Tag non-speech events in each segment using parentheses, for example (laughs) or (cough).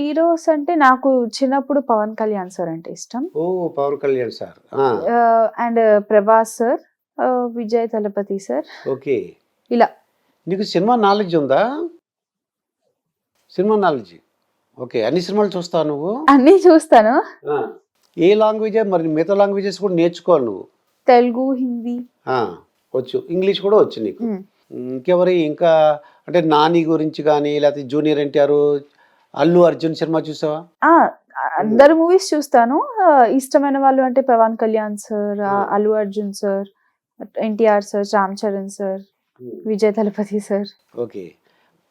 Heroes అంటే నాకు చిన్నప్పుడు పవన్ కళ్యాణ్ సార్ అంటే ఇష్టం. ఓ Pavan Kalyan sir. And Prabhas sir Vijay Thalapathy sir. Okay. ఇలా. నీకు సినిమా నాలెడ్జ్ ఉందా? Cinema knowledge. ఓకే అన్ని సినిమాలు చూస్తావు నువ్వు? అన్నీ చూస్తాను. ఏ లాంగ్వేజ్? మరి మిగతా లాంగ్వేజెస్ కూడా నేర్చుకోవాలి నువ్వు. తెలుగు హిందీ. వచ్చు. ఇంగ్లీష్ కూడా వచ్చు నీకు. ఇంకెవరి? ఇంకా అంటే నాని గురించి కానీ లేకపోతే జూనియర్ ఎన్టీఆర్ అల్లు అర్జున్ సినిమా చూసావా? అందరు మూవీస్ చూస్తాను. ఇష్టమైన వాళ్ళు అంటే Pavan Kalyan sir Hmm. Allu Arjun sir NTR sir Ram Charan sir Vijay Thalapathy sir. Okay.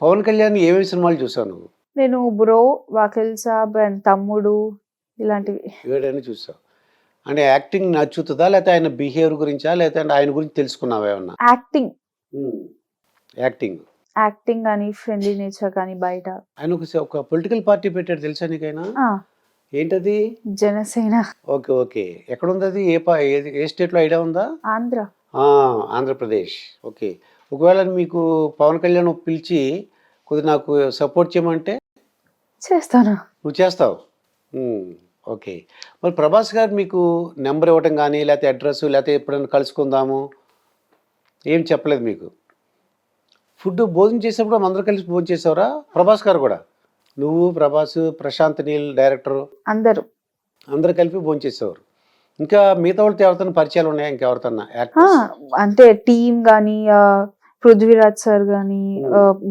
Pavan Kalyan ఏమేమి సినిమాలు చూసావు నువ్వు? నేను బ్రో వాకిల్ సాబ్ అండ్ తమ్ముడు ఇలాంటివి. ఏడైనా చూసావు. అంటే యాక్టింగ్ నచ్చుతుందా? లేకపోతే ఆయన బిహేవియర్ గురించా? లేకపోతే ఆయన గురించి తెలుసుకున్నావా ఏమన్నా? యాక్టింగ్. యాక్టింగ్. యాక్టింగ్ కానీ ఫ్రెండ్లీ నేచర్ కానీ బయట. ఆయన ఒక ఒక పొలిటికల్ పార్టీ పెట్టాడు తెలుసా నీకైనా? ఏంటది? జనసేన. Okay okay. ఎక్కడ ఉంది అది? ఏ పా ఏ- ఏ స్టేట్లో? ఐడియా ఉందా? ఆంధ్ర. ఆ, ఆంధ్రప్రదేశ్. ఓకే. ఒకవేళ మీకు పవన్ కళ్యాణ్ పిలిచి కొద్దిగా నాకు సపోర్ట్ చేయమంటే? చేస్తాను. నువ్వు చేస్తావు? Um, okay. మరి ప్రభాస్ గారు మీకు నెంబర్ ఇవ్వటం కానీ లేకపోతే అడ్రస్ లేకపోతే ఎప్పుడైనా కలుసుకుందాము? ఏం చెప్పలేదు మీకు? ఫుడ్ భోజనం చేసేప్పుడు అందరూ కలిసి భోజనం చేసావురా? ప్రభాస్ గారు కూడా. నువ్వు ప్రభాస్ ప్రశాంత్ నీల్ డైరెక్టర్ అందరూ. అందరు కలిపి భోజనం చేసేవారు. ఇంకా మిగతా వాళ్ళతో ఎవరితో పరిచయాలు ఉన్నాయా? ఇంకెవరితో ఆ, యాక్టర్స్? అంటే టీమ్ కానీ పృథ్వీరాజ్ సార్ కానీ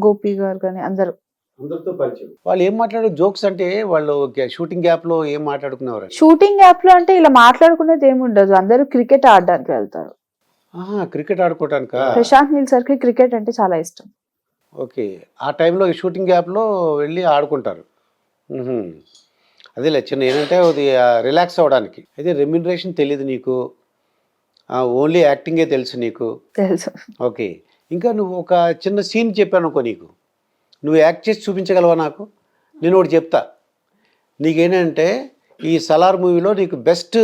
గోపి గారు కానీ అందరూ. అందరితో పరిచయం. వాళ్ళు ఏం మాట్లాడారు? జోక్స్ అంటే వాళ్ళు షూటింగ్ గ్యాప్లో ఏం మాట్లాడుకునేవారు? షూటింగ్ యాప్లో అంటే ఇలా మాట్లాడుకునేది ఏమి ఉండదు అందరూ క్రికెట్ ఆడడానికి వెళ్తారు. క్రికెట్ ఆడుకోవటానిక ప్రశాంత్ నీల్ సార్కి క్రికెట్ అంటే చాలా ఇష్టం. ఓకే. ఆ టైంలో షూటింగ్ గ్యాప్లో వెళ్ళి ఆడుకుంటారు. అదేలే చిన్న ఏంటంటే అది రిలాక్స్ అవ్వడానికి. అయితే రెమ్యునరేషన్ తెలియదు నీకు. ఓన్లీ యాక్టింగే తెలుసు నీకు. తెలుసు. ఓకే. ఇంకా నువ్వు ఒక చిన్న సీన్ చెప్పాను అనుకో నీకు. నువ్వు యాక్ట్ చేసి చూపించగలవా నాకు? నేను ఒకటి చెప్తా. నీకేంటంటే ఈ సలార్ మూవీలో నీకు బెస్ట్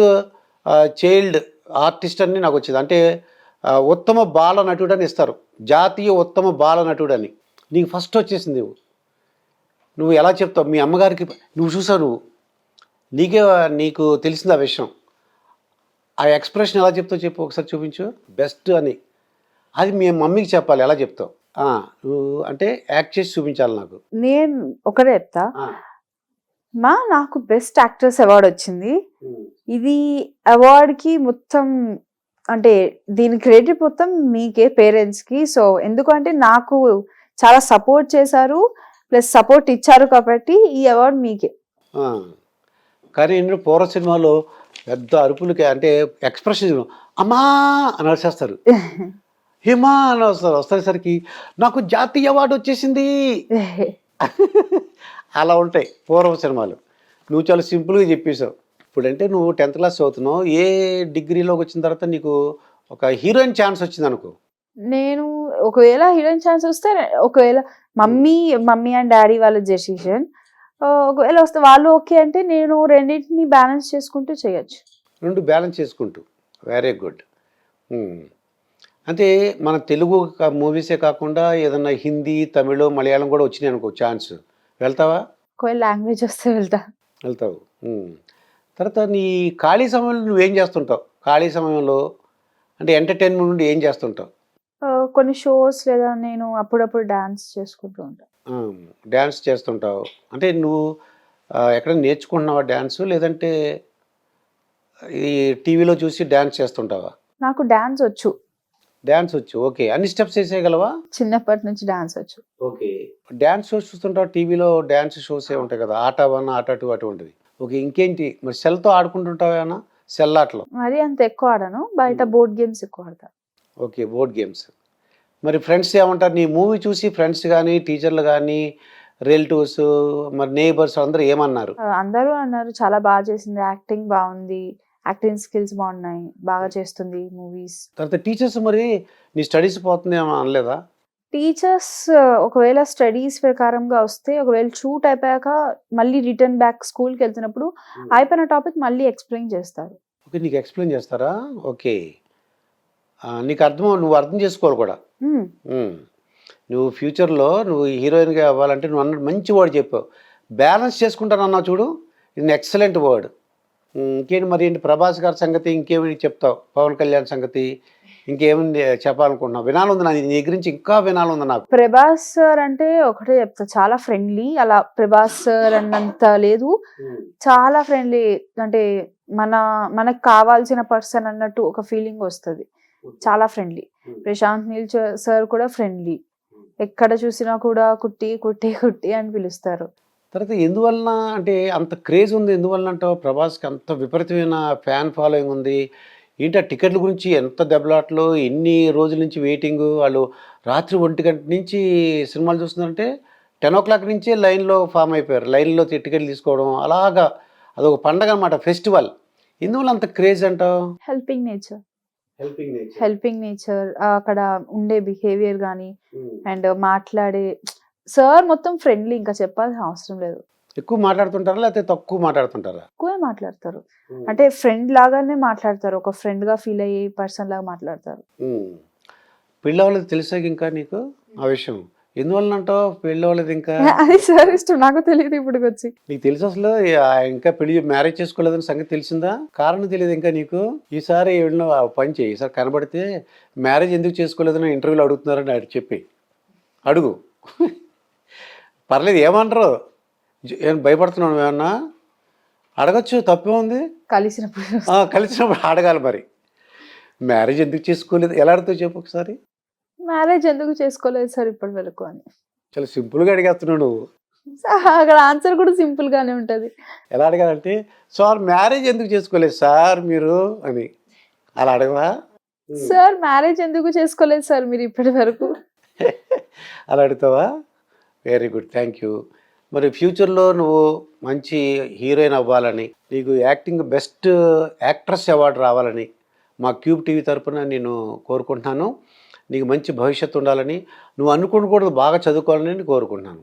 చైల్డ్ ఆర్టిస్ట్ అని నాకు వచ్చింది అంటే ఉత్తమ బాల నటుడు అని ఇస్తారు. జాతీయ ఉత్తమ బాల నటుడు అని నీకు ఫస్ట్ వచ్చేసింది నువ్వు నువ్వు ఎలా చెప్తావు? మీ అమ్మగారికి నువ్వు చూసావు నువ్వు. నీకే నీకు తెలిసింది ఆ విషయం? ఆ ఎక్స్ప్రెషన్ ఎలా చెప్తావు చెప్పు ఒకసారి చూపించు. బెస్ట్ అని. అది మీ మమ్మీకి చెప్పాలి ఎలా చెప్తావు? నువ్వు అంటే యాక్ట్ చేసి చూపించాలి నాకు. నేను ఒకటే చెప్తా. మా నాకు బెస్ట్ యాక్ట్రెస్ అవార్డ్ వచ్చింది. ఇది అవార్డ్కి మొత్తం అంటే దీని క్రెడిట్ మొత్తం మీకే పేరెంట్స్కి సో ఎందుకంటే నాకు చాలా సపోర్ట్ చేశారు ప్లస్ సపోర్ట్ ఇచ్చారు కాబట్టి ఈ అవార్డ్ మీకే. కానీ ఇందులో పూర్వ సినిమాలో పెద్ద అరుపులకి అంటే ఎక్స్ప్రెషన్ అమ్మా అని అరిచేస్తారు. (laughs) హిమా అని వస్తారు. వస్తేసరికి నాకు జాతీయ అవార్డు వచ్చేసింది. (laughs) అలా ఉంటాయి పూర్వ సినిమాలు. నువ్వు చాలా సింపుల్గా చెప్పేశావు. ఇప్పుడంటే నువ్వు టెన్త్ క్లాస్ చదువుతున్నావు. ఏ డిగ్రీలోకి వచ్చిన తర్వాత నీకు ఒక హీరోయిన్ ఛాన్స్ వచ్చింది అనుకో. నేను ఒకవేళ హీరోయిన్ ఛాన్స్ వస్తే ఒకవేళ మమ్మీ మమ్మీ అండ్ డాడీ వాళ్ళ డెసిషన్. ఒకవేళ వస్తే వాళ్ళు ఓకే అంటే నేను రెండింటిని బ్యాలెన్స్ చేసుకుంటూ చేయొచ్చు. రెండు బ్యాలెన్స్ చేసుకుంటూ. Very good. అంటే మన తెలుగు మూవీసే కాకుండా ఏదన్నా హిందీ తమిళ మలయాళం కూడా వచ్చినాయి అనుకో ఛాన్స్. వెళ్తావా? ఒకవేళ లాంగ్వేజ్ వస్తే వెళ్తా. వెళ్తావు. తర్వాత నీ ఖాళీ సమయంలో నువ్వేం చేస్తుంటావు? ఖాళీ సమయంలో అంటే ఎంటర్టైన్మెంట్ నుండి ఏం చేస్తుంటావు? కొన్ని షోస్ లేదా నేను అప్పుడప్పుడు డాన్స్ చేసుకుంటూ ఉంటాను డ్యాన్స్ చేస్తుంటావు. అంటే నువ్వు ఎక్కడ నేర్చుకుంటున్నావా డ్యాన్స్ లేదంటే ఈ టీవీలో చూసి డ్యాన్స్ చేస్తుంటావా? నాకు డాన్స్ వచ్చు. డ్యాన్స్ వచ్చు. ఓకే. అన్ని స్టెప్స్ వేసేయగలవా చిన్నప్పటి నుంచి డాన్స్ వచ్చు. ఓకే. డ్యాన్స్ షోస్ చూస్తుంటావు టీవీలో డ్యాన్స్ షోస్ ఏ ఉంటాయి కదా? ఆట వన్ ఆట టూ అటువంటివి. ఓకే ఇంకేంటి? మరి సెల్తో ఆడుకుంటుంటావా ఏమన్నా? సెల్ ఆటలో మరి అంత ఎక్కువ ఆడను. బయట. బోర్డ్ గేమ్స్ ఎక్కువ ఆడతా. Okay board games. మరి ఫ్రెండ్స్ ఏమంటారు? నీ మూవీ చూసి ఫ్రెండ్స్ కానీ టీచర్లు కానీ రిలేటివ్స్ మరి నేబర్స్ అందరూ ఏమన్నారు? అందరూ అన్నారు చాలా బాగా చేసింది యాక్టింగ్ బాగుంది యాక్టింగ్ స్కిల్స్ బాగున్నాయి బాగా చేస్తుంది మూవీస్. తర్వాత టీచర్స్ మరి నీ స్టడీస్ పోతుంది అనలేదా? టీచర్స్ ఒకవేళ స్టడీస్ ప్రకారంగా వస్తే ఒకవేళ షూట్ అయిపోయాక మళ్ళీ రిటర్న్ బ్యాక్ స్కూల్కి వెళ్తున్నప్పుడు అయిపోయిన టాపిక్ మళ్ళీ ఎక్స్ప్లెయిన్ చేస్తారు. ఓకే నీకు ఎక్స్ప్లెయిన్ చేస్తారా? ఓకే. నీకు అర్థం నువ్వు అర్థం చేసుకోవాలి కూడా. Hmm. ఉమ్. నువ్వు ఫ్యూచర్లో నువ్వు హీరోయిన్గా అవ్వాలంటే నువ్వు అన్నట్టు మంచి వాడు చెప్పావు. బ్యాలెన్స్ చేసుకుంటాను అన్నావు చూడు ఇది ఎక్సలెంట్ వర్డ్. ఇంకేంటి మరి ఏంటి ప్రభాస్ గారి సంగతి ఇంకేమి చెప్తావు? పవన్ కళ్యాణ్ సంగతి ఇంకేముంది చెప్పాలనుకుంటున్నావు? వినాలుంది నా నీ గురించి ఇంకా వినాలుంది నాకు. ప్రభాస్ సార్ అంటే ఒకటే చెప్తా చాలా ఫ్రెండ్లీ. అలా ప్రభాస్ సార్ అన్నంత లేదు. చాలా ఫ్రెండ్లీ. అంటే మన మనకు కావాల్సిన పర్సన్ అన్నట్టు ఒక ఫీలింగ్ వస్తుంది. చాలా ఫ్రెండ్లీ. ప్రశాంత్ నీల్ సార్ కూడా ఫ్రెండ్లీ. ఎక్కడ చూసినా కూడా కుట్టి కుట్టి కుట్టి అని పిలుస్తారు. తర్వాత ఎందువలన అంటే అంత క్రేజ్ ఉంది? ఎందువలన అంటావు? ప్రభాస్కి అంత విపరీతమైన ఫ్యాన్ ఫాలోయింగ్ ఉంది. ఏంటి ఆ టికెట్ల గురించి? ఎంత దెబ్బలాట్లు? ఎన్ని రోజుల నుంచి వెయిటింగ్? వాళ్ళు రాత్రి ఒంటి గంట నుంచి సినిమాలు చూస్తున్నారంటే టెన్ ఓ క్లాక్ నుంచే లైన్లో ఫామ్ అయిపోయారు. లైన్లో టికెట్లు తీసుకోవడం అలాగా అదొక పండగ అనమాట ఫెస్టివల్. ఎందువల్ల అంత క్రేజ్ అంటావు? Helping nature helping helping nature అక్కడ ఉండే బిహేవియర్ కానీ అండ్ మాట్లాడే సార్ మొత్తం ఫ్రెండ్లీ ఇంకా చెప్పాల్సిన అవసరం లేదు. ఎక్కువ మాట్లాడుతుంటారా లేకపోతే తక్కువ మాట్లాడుతుంటారా? ఎక్కువే మాట్లాడతారు. అంటే ఫ్రెండ్ లాగానే మాట్లాడతారు. ఒక ఫ్రెండ్గా ఫీల్ అయ్యే పర్సన్ లాగా మాట్లాడతారు. అవ్వలేదు తెలిసాక ఇంకా నీకు? ఆ విషయం. ఎందువలన అంటావు పెళ్ళి ఇంకా? (laughs) అది సార్ ఇష్టం. నాకు తెలియదు ఇప్పుడు వచ్చి నీకు తెలుసు అసలు? ఇంకా పెళ్ళి మ్యారేజ్ చేసుకోలేదని సంగతి తెలిసిందా? కారణం తెలియదు ఇంకా నీకు? ఈసారి ఆ పని చేయి. ఈసారి కనబడితే మ్యారేజ్ ఎందుకు చేసుకోలేదని ఇంటర్వ్యూలో అడుగుతున్నారని అడిగి చెప్పి. అడుగు. (laughs) పర్లేదు ఏమంటారు ఏం భయపడుతున్నావు ఏమన్నా? అడగచ్చు తప్పే ఉంది. కలిసినప్పుడు కలిసినప్పుడు అడగాలి మరి. మ్యారేజ్ ఎందుకు చేసుకోలేదు? ఎలా అడుగుతావు చెప్పు ఒకసారి. మ్యారేజ్ ఎందుకు చేసుకోలేదు సార్ ఇప్పటి వరకు అని. చాలా సింపుల్గా అడిగేస్తున్నావు నువ్వు. అక్కడ ఆన్సర్ కూడా సింపుల్ గానే ఉంటది. ఎలా అడగాలంటే సార్ మ్యారేజ్ ఎందుకు చేసుకోలేదు సార్ మీరు? అని. అలా అడగవా? సార్ మ్యారేజ్ ఎందుకు చేసుకోలేదు సార్ మీరు ఇప్పటి వరకు? (laughs) అలా అడుగుతావా? వెరీ గుడ్ థ్యాంక్ యూ మరి ఫ్యూచర్లో నువ్వు మంచి హీరోయిన్ అవ్వాలని నీకు యాక్టింగ్ బెస్ట్ యాక్ట్రెస్ అవార్డు రావాలని మా క్యూబ్ టీవీ తరఫున నేను కోరుకుంటున్నాను. నీకు మంచి భవిష్యత్తు ఉండాలని నువ్వు అనుకోకూడదు బాగా చదువుకోవాలని నేను కోరుకుంటున్నాను.